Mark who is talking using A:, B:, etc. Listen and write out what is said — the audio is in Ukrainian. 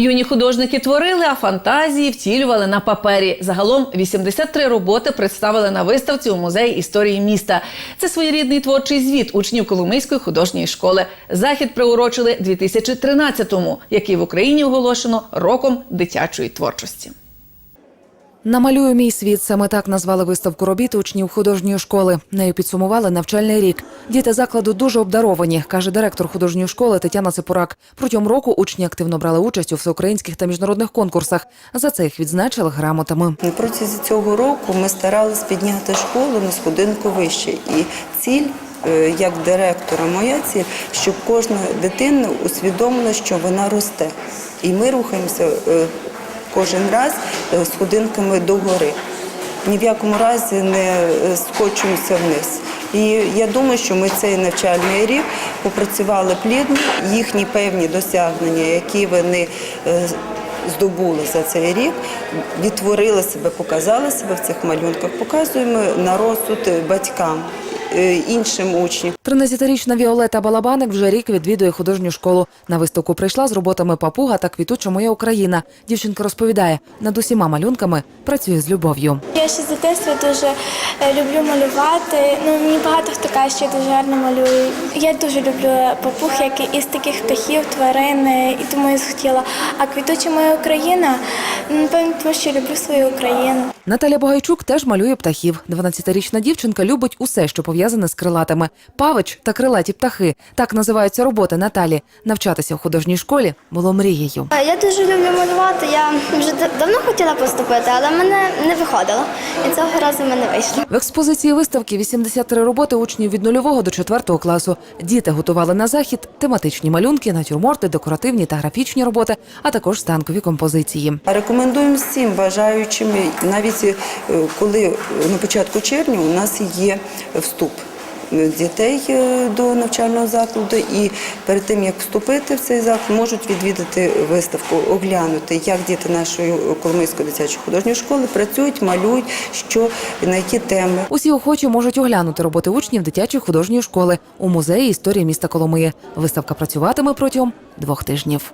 A: Юні художники творили, а фантазії втілювали на папері. Загалом 83 роботи представили на виставці у музеї історії міста. Це своєрідний творчий звіт учнів Коломийської художньої школи. Захід приурочили 2013-му, який в Україні оголошено роком дитячої творчості.
B: Намалюю мій світ. Саме так назвали виставку робіт учнів художньої школи. Нею підсумували навчальний рік. Діти закладу дуже обдаровані, каже директор художньої школи Тетяна Ципурак. Протягом року учні активно брали участь у всеукраїнських та міжнародних конкурсах. За це їх відзначили грамотами.
C: На протязі цього року ми старалися підняти школу на сходинку вище. І ціль, е, як директора, моя ціль, щоб кожна дитина усвідомила, що вона росте. І ми рухаємося е, кожен раз е, сходинками догори. Ні в якому разі не е, скочуємося вниз. І я думаю, що ми цей навчальний рік попрацювали плідно, їхні певні досягнення, які вони е, здобули за цей рік, відтворили себе, показали себе в цих малюнках, показуємо на розсуд батькам, е, іншим учням.
B: 13-річна Віолета Балабаник вже рік відвідує художню школу. На виставку прийшла з роботами папуга та квітуча моя Україна. Дівчинка розповідає, над усіма малюнками працює з любов'ю.
D: Я ще з дитинства дуже е, люблю малювати. Ну мені багато хто каже, що я дуже гарно малюю. Я дуже люблю папуг, як і із таких птахів, тварин, е, і тому я захотіла. А квітуча моя Україна, ну, напевно, тому що люблю свою Україну.
B: Наталя Богайчук теж малює птахів. 12-річна дівчинка любить усе, що пов'язане з крилатими. Павич та крилаті птахи. Так називаються роботи Наталі. Навчатися в художній школі було мрією.
E: Я дуже люблю малювати. Я вже давно хотіла поступити, але мене не виходило. І цього разу мене вийшло.
B: В експозиції виставки 83 роботи учнів від нульового до четвертого класу. Діти готували на захід тематичні малюнки, натюрморти, декоративні та графічні роботи, а також станкові композиції.
C: Рекомендуємо всім бажаючим, навіть е, коли на початку червня у нас є вступ дітей е, до навчального закладу, і перед тим як вступити в цей заклад, можуть відвідати виставку, оглянути, як діти нашої Коломийської дитячої художньої школи працюють, малюють, що на які теми.
B: Усі охочі можуть оглянути роботи учнів дитячої художньої школи у музеї історії міста Коломиї. Виставка працюватиме протягом двох тижнів.